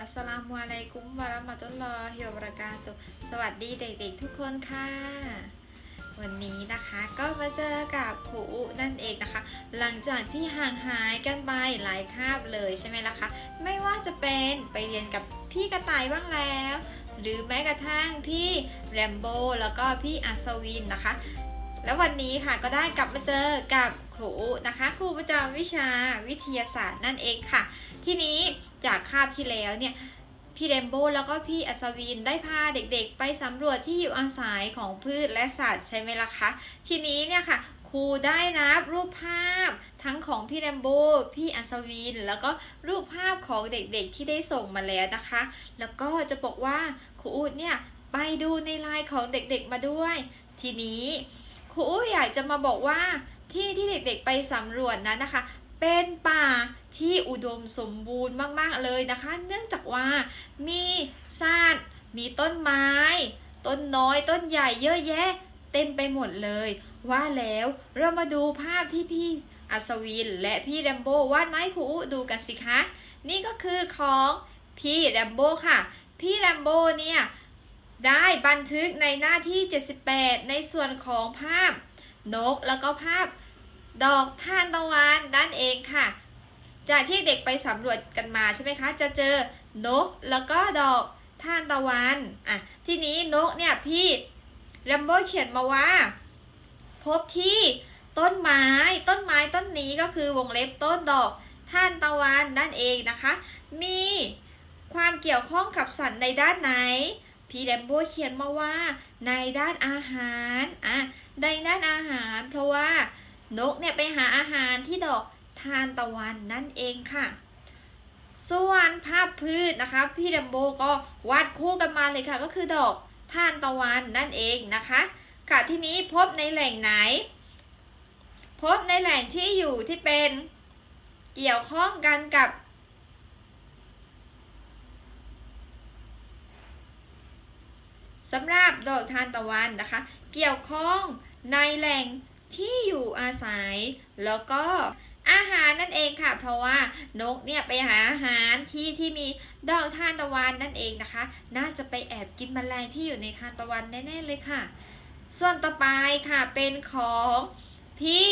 อัสลามุอะลัยกุมวะราะมะตุลลอฮิวะบะเราะกาตุสวัสดีเด็กๆทุกคนค่ะ วันนี้นะคะก็มาเจอกับครูอุนั่นเองนะคะ หลังจากที่ห่างหายกันไปหลายคาบเลยใช่ไหมล่ะคะ ไม่ว่าจะเป็นไปเรียนกับพี่กระต่ายบ้างแล้ว หรือแม้กระทั่งพี่แรมโบ้แล้วก็พี่อัศวินนะคะ แล้ววันนี้ค่ะก็ได้กลับมาเจอกับครูนะคะครูประจำวิชาวิทยาศาสตร์นั่นเองค่ะ ทีนี้ จากคาบที่แล้วเนี่ยพี่เรมโบ้แล้วก็พี่อัศวินได้พาเด็กๆ ไปสำรวจที่อยู่อาศัยของพืชและสัตว์ใช่ไหมล่ะคะ ทีนี้เนี่ยค่ะครูได้รับรูปภาพทั้งของพี่เรมโบ้พี่อัศวิน แล้วก็รูปภาพของเด็กๆที่ได้ส่งมาแล้วนะคะ แล้วก็จะบอกว่าครูอูดเนี่ยไปดูในไลน์ของเด็กๆมาด้วย ทีนี้ครูอูดอยากจะมาบอกว่าที่ที่เด็กๆไปสำรวจนั้นนะคะ เป็นป่าที่อุดมสมบูรณ์มากๆเลยนะคะ เนื่องจากว่ามีสัตว์มีต้นไม้ ต้นน้อยต้นใหญ่เยอะแยะ เต็มไปหมดเลย ว่าแล้วเรามาดูภาพที่พี่อัศวินและพี่แรมโบ้วาดไม้คูดูกันสิคะ นี่ก็คือของพี่แรมโบ้ค่ะ พี่แรมโบ้เนี่ยได้บันทึกในหน้าที่ 78 ในส่วนของภาพนกแล้วก็ภาพ ดอกทานตะวันนั่นเองค่ะ จากที่เด็กไปสำรวจกันมาใช่ไหมคะ จะเจอนกแล้วก็ดอกทานตะวันอะทีนี้นกเนี่ยพี่แรมโบ้เขียนมาว่า พบที่ต้นไม้ต้นไม้ต้นนี้ก็คือวงเล็บต้นดอกทานตะวันนั่นเองนะคะ มีความเกี่ยวข้องกับสัตว์ในด้านไหน พี่แรมโบ้เขียนมาว่าในด้านอาหารอะในด้านอาหาร เพราะว่า นกเนี่ยไปหาอาหารที่ดอกทานตะวันนั่นเองค่ะ ส่วนภาพพืชนะคะ พี่แรมโบก็วาดคู่กันมาเลยค่ะ ก็คือดอกทานตะวันนั่นเองนะคะ ค่ะที่นี้พบในแหล่งไหน พบในแหล่งที่อยู่ที่เป็นเกี่ยวข้องกันกับ สำหรับดอกทานตะวันนะคะ เกี่ยวข้องในแหล่ง ที่อยู่อาศัย แล้วก็อาหารนั่นเองค่ะ เพราะว่านกเนี่ยไปหาอาหารที่ที่มีดอกทานตะวันนั่นเองนะคะ น่าจะไปแอบกินแมลงที่อยู่ในทานตะวันแน่ๆเลยค่ะ ส่วนต่อไปค่ะเป็นของพี่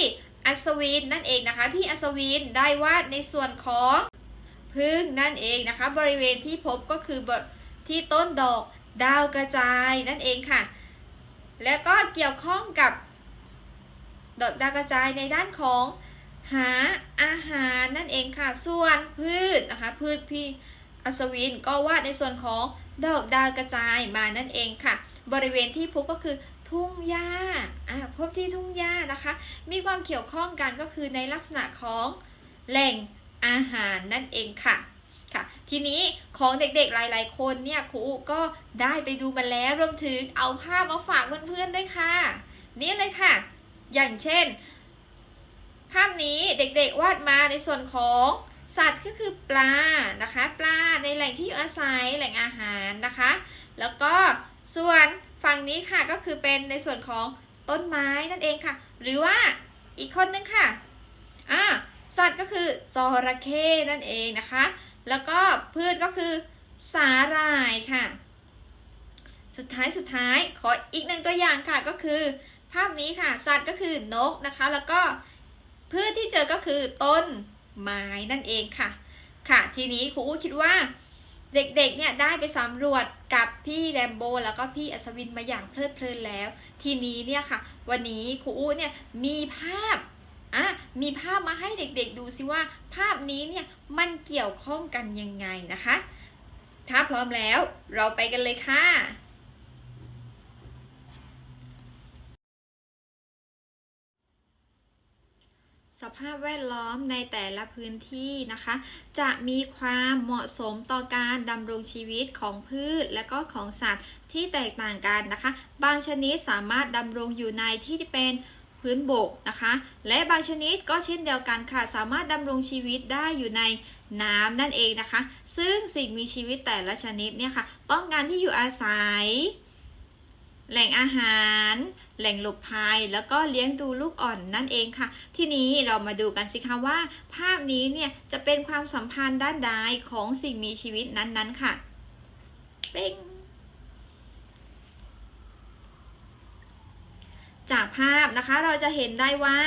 อัศวินนั่นเองนะคะ พี่อัศวินได้วาดในส่วนของพึ่งนั่นเองนะคะ บริเวณที่พบก็คือที่ต้นดอกดาวกระจายนั่นเองค่ะ แล้วก็เกี่ยวข้องกับ ดอกดาวกระจายในด้านของหาอาหารนั่นเองค่ะ ส่วนพืชนะคะ พืชพี่อัศวินก็วาดในส่วนของดอกดาวกระจายมานั่นเองค่ะ บริเวณที่พบก็คือทุ่งหญ้าอ่าพบที่ทุ่งหญ้านะคะ มีความเกี่ยวข้องกันก็คือในลักษณะของแหล่งอาหารนั่นเองค่ะค่ะ ทีนี้ของเด็กๆหลายๆคนเนี่ยครูก็ได้ไปดูมาแล้วรวมถึงเอาภาพมาฝากเพื่อนๆด้วยค่ะ นี่เลยค่ะ อย่างเช่น ภาพนี้เด็กๆวาดมาในส่วนของสัตว์ก็คือปลานะคะ ปลาในแหล่งที่อยู่อาศัยแหล่งอาหารนะคะ แล้วก็ส่วนฝั่งนี้ค่ะก็คือเป็นในส่วนของต้นไม้นั่นเองค่ะ หรือว่าอีกคนนึงค่ะอ่าสัตว์ก็คือจระเข้นั่นเองนะคะ แล้วก็พืชก็คือสาหร่ายค่ะ สุดท้ายสุดท้ายขออีกหนึ่งตัวอย่างค่ะก็คือ ภาพนี้ค่ะ สัตว์ก็คือนกนะคะ แล้วก็พืชที่เจอก็คือต้นไม้นั่นเองค่ะ ค่ะ ทีนี้ครูอู้คิดว่าเด็กๆ เนี่ยได้ไปสำรวจกับพี่แรมโบแล้วก็พี่อัศวินมาอย่างเพลิดเพลินแล้ว ทีนี้เนี่ยค่ะ วันนี้ครูอู้เนี่ยมีภาพอะมีภาพมาให้เด็กๆ ดูซิว่า ภาพนี้เนี่ยมันเกี่ยวข้องกันยังไงนะคะ ถ้าพร้อมแล้วเราไปกันเลยค่ะ สภาพแวดล้อมในแต่ละพื้นที่นะคะ จะมีความเหมาะสมต่อการดำรงชีวิตของพืชและก็ของสัตว์ที่แตกต่างกันนะคะ บางชนิดสามารถดำรงอยู่ในที่ที่เป็นพื้นบกนะคะ และบางชนิดก็เช่นเดียวกันค่ะ สามารถดำรงชีวิตได้อยู่ในน้ำนั่นเองนะคะ ซึ่งสิ่งมีชีวิตแต่ละชนิดเนี่ยค่ะ ต้องการที่อยู่อาศัย แหล่งอาหาร แหล่งหลบภัย แล้วก็เลี้ยงดูลูกอ่อนนั่นเองค่ะ ทีนี้เรามาดูกันสิคะว่า ภาพนี้เนี่ยจะเป็นความสัมพันธ์ด้านใดของสิ่งมีชีวิตนั้นๆค่ะ เป้งจากภาพนะคะเราจะเห็นได้ว่า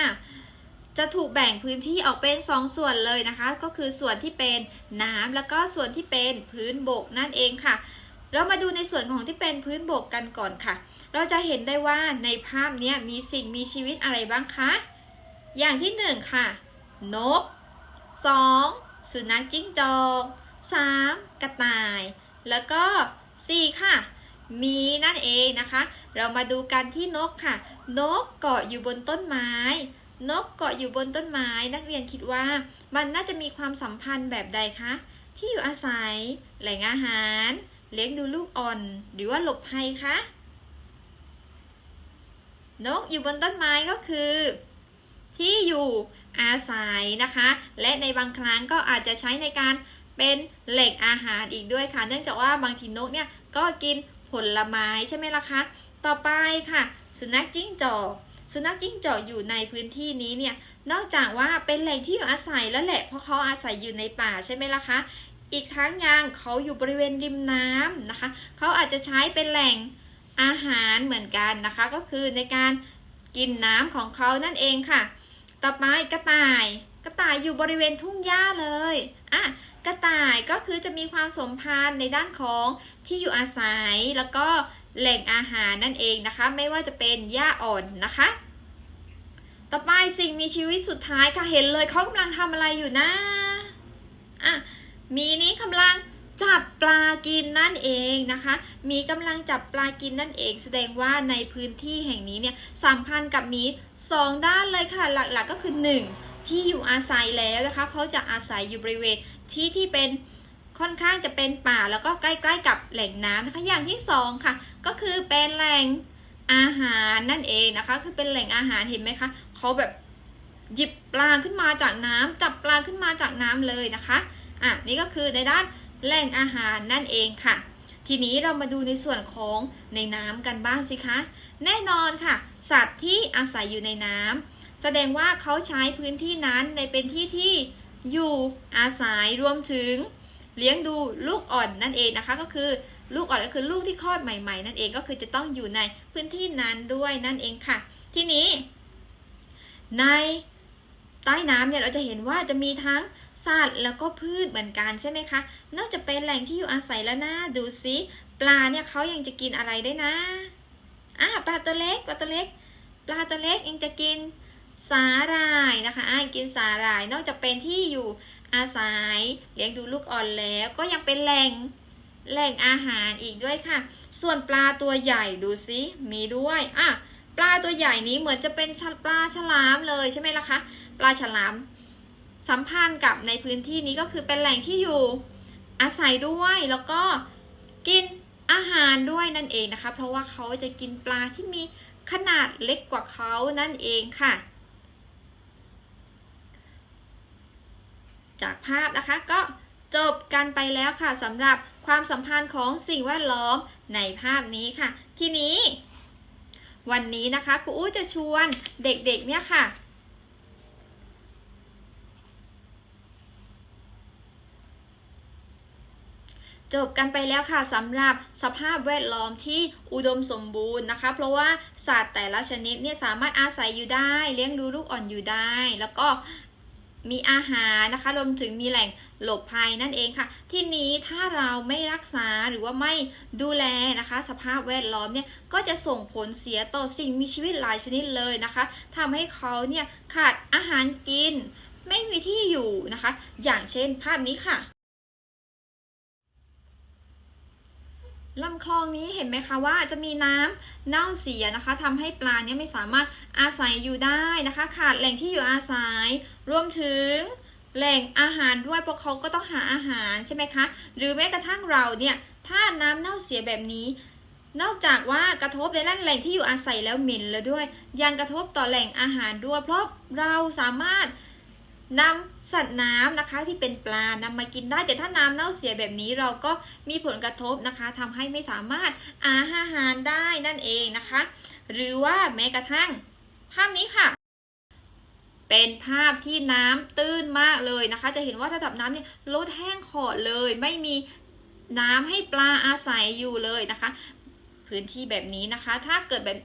จะถูกแบ่งพื้นที่ออกเป็น 2 ส่วนเลยนะคะ ก็คือส่วนที่เป็นน้ำแล้วก็ส่วนที่เป็นพื้นบกนั่นเองค่ะ เรามาดูในส่วนของที่เป็นพื้นบกกันก่อนค่ะ เราจะเห็นได้ว่าในภาพนี้มีสิ่งมีชีวิตอะไรบ้างคะ อย่างที่หนึ่งค่ะ นก 2. สุนัขจิ้งจอก 3. กระต่าย แล้วก็ 4. ค่ะ มีนั่นเองนะคะ เรามาดูกันที่นกค่ะ นกเกาะอยู่บนต้นไม้ นกเกาะอยู่บนต้นไม้ นักเรียนคิดว่ามันน่าจะมีความสัมพันธ์แบบใดคะ ที่อยู่อาศัย แหล่งอาหาร เลี้ยงดูลูกอ่อน หรือว่าหลบภัยคะนกอยู่บนต้นไม้ก็คือ ที่อยู่อาศัยนะคะ และในบางครั้งก็อาจจะใช้ในการเป็นแหล่งอาหารอีกด้วยค่ะ เนื่องจากว่าบางทีนกเนี่ยก็กินผลไม้ใช่ไหมล่ะคะ ต่อไปค่ะ สุนัขจิ้งจอกสุนัขจิ้งจอกอยู่ในพื้นที่นี้เนี่ยนอกจากว่าเป็นแหล่งที่อยู่อาศัยแล้วแหละเพราะเขาอาศัยอยู่ในป่าใช่ไหมล่ะคะ อีกทั้งยังเขาอยู่บริเวณริมน้ำนะคะ เขาอาจจะใช้เป็นแหล่งอาหารเหมือนกันนะคะ ก็คือในการกินน้ำของเขานั่นเองค่ะ ต่อไปกระต่าย กระต่ายอยู่บริเวณทุ่งหญ้าเลยอะกระต่ายก็คือจะมีความสมพันธ์ในด้านของที่อยู่อาศัยแล้วก็แหล่งอาหารนั่นเองนะคะ ไม่ว่าจะเป็นหญ้าอ่อนนะคะ ต่อไปสิ่งมีชีวิตสุดท้ายค่ะเห็นเลยเขากำลังทำอะไรอยู่นะอะ มีนี้กำลังจับปลากินนั่นเองนะคะ มีกำลังจับปลากินนั่นเอง แสดงว่าในพื้นที่แห่งนี้เนี่ยสัมพันธ์กับมีสองด้านเลยค่ะ หลักๆก็คือหนึ่งที่อยู่อาศัยแล้วนะคะเขาจะอาศัยอยู่บริเวณที่ที่เป็นค่อนข้างจะเป็นป่าแล้วก็ใกล้ๆกับแหล่งน้ำนะคะอย่างที่สองค่ะ ก็คือเป็นแหล่งอาหารนั่นเองนะคะ คือเป็นแหล่งอาหารเห็นไหมคะเขาแบบหยิบปลาขึ้นมาจากน้ำจับปลาขึ้นมาจากน้ำเลยนะคะ อะนี่ก็คือในด้านแหล่งอาหารนั่นเองค่ะ ทีนี้เรามาดูในส่วนของในน้ำกันบ้างสิคะ แน่นอนค่ะ สัตว์ที่อาศัยอยู่ในน้ำแสดงว่าเขาใช้พื้นที่นั้นในเป็นที่ที่อยู่อาศัยรวมถึงเลี้ยงดูลูกอ่อนนั่นเองนะคะ ก็คือลูกอ่อนก็คือลูกที่คลอดใหม่ ๆ นั่นเองก็คือจะต้องอยู่ในพื้นที่นั้นด้วยนั่นเองค่ะ ทีนี้ ในใต้น้ำเนี่ยเราจะเห็นว่าจะมีทั้ง สัตว์แล้วก็พืชเหมือนกันใช่ไหมคะ นอกจากเป็นแหล่งที่อยู่อาศัยแล้วนะ ดูซิปลาเนี่ยเขายังจะกินอะไรได้นะอ่าปลาตัวเล็กปลาตัวเล็ก ปลาตัวเล็กยังจะกินสาหร่ายนะคะอ่ากินสาหร่าย นอกจากเป็นที่อยู่อาศัยเลี้ยงดูลูกอ่อนแล้วก็ยังเป็นแหล่งแหล่งอาหารอีกด้วยค่ะ ส่วนปลาตัวใหญ่ดูซิมีด้วยอะปลาตัวใหญ่นี้เหมือนจะเป็นปลาฉลามเลยใช่ไหมล่ะคะ ปลาฉลาม สัมพันธ์กับในพื้นที่นี้ก็คือเป็นแหล่งที่อยู่อาศัยด้วยแล้วก็กินอาหารด้วยนั่นเองนะคะ เพราะว่าเขาจะกินปลาที่มีขนาดเล็กกว่าเขานั่นเองค่ะ จากภาพนะคะก็จบกันไปแล้วค่ะสำหรับความสัมพันธ์ของสิ่งแวดล้อมในภาพนี้ค่ะ ทีนี้ วันนี้นะคะครูอู้จะชวนเด็กๆเนี่ยค่ะ จบกันไปแล้วค่ะสำหรับสภาพแวดล้อมที่อุดมสมบูรณ์นะคะ เพราะว่าสัตว์แต่ละชนิดเนี่ยสามารถอาศัยอยู่ได้ เลี้ยงดูลูกอ่อนอยู่ได้ แล้วก็มีอาหารนะคะรวมถึงมีแหล่งหลบภัยนั่นเองค่ะ ที่นี้ถ้าเราไม่รักษาหรือว่าไม่ดูแลนะคะ สภาพแวดล้อมเนี่ยก็จะส่งผลเสียต่อสิ่งมีชีวิตหลายชนิดเลยนะคะทำให้เขาเนี่ยขาดอาหารกิน ไม่มีที่อยู่นะคะ อย่างเช่นภาพนี้ค่ะ ลำคลองนี้เห็นไหมคะว่าจะมีน้ำเน่าเสียนะคะทำให้ปลาเนี่ยไม่สามารถอาศัยอยู่ได้นะคะ ขาดแหล่งที่อยู่อาศัย รวมถึงแหล่งอาหารด้วยเพราะเขาก็ต้องหาอาหารใช่ไหมคะ หรือแม้กระทั่งเราเนี่ยถ้าน้ำเน่าเสียแบบนี้ นอกจากว่ากระทบในด้านแหล่งที่อยู่อาศัยแล้วเหม็นแล้วด้วย ยังกระทบต่อแหล่งอาหารด้วย เพราะเราสามารถ นำสัตว์น้ำนะคะที่เป็นปลานำมากินได้ แต่ถ้าน้ำเน่าเสียแบบนี้เราก็มีผลกระทบนะคะทำให้ไม่สามารถอาหารได้นั่นเองนะคะ หรือว่าแม้กระทั่งภาพนี้ค่ะ เป็นภาพที่น้ำตื้นมากเลยนะคะ จะเห็นว่าระดับน้ำเนี่ยลดแห้งขอดเลย ไม่มีน้ำให้ปลาอาศัยอยู่เลยนะคะ พื้นที่แบบนี้นะคะ ถ้าเกิดแบบ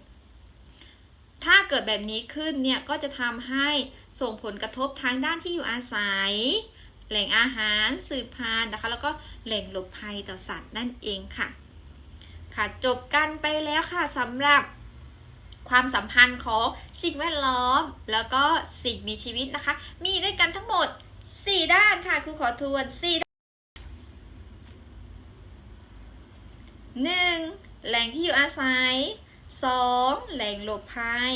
ถ้าเกิดแบบนี้ขึ้นเนี่ยก็จะทำให้ ส่งผลกระทบทางด้านที่อยู่อาศัย แหล่งอาหารสืบพันธุ์นะคะ แล้วก็แหล่งหลบภัยต่อสัตว์นั่นเองค่ะ ค่ะจบกันไปแล้วค่ะสำหรับความสัมพันธ์ของสิ่งแวดล้อม แล้วก็สิ่งมีชีวิตนะคะ มีด้วยกันทั้งหมด 4 ด้านค่ะครูขอทวน4ด้านหนึ่งแหล่งที่อยู่อาศัย 2. แหล่งหลบภัย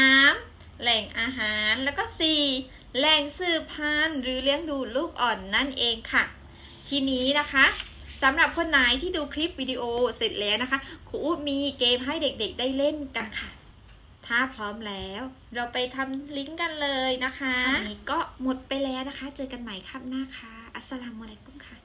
3. แหล่งอาหารแล้วก็ 4. แหล่งสืบพันธุ์หรือเลี้ยงดูลูกอ่อนนั่นเองค่ะ ทีนี้นะคะสำหรับคนไหนที่ดูคลิปวิดีโอเสร็จแล้วนะคะครูอูมีเกมให้เด็กๆได้เล่นกันค่ะ ถ้าพร้อมแล้ว เราไปทำลิงก์กันเลยนะคะวันนี้ก็หมดไปแล้วนะคะ เจอกันใหม่ครับหน้าค่ะ อัสสลามุอะลัยกุมค่ะ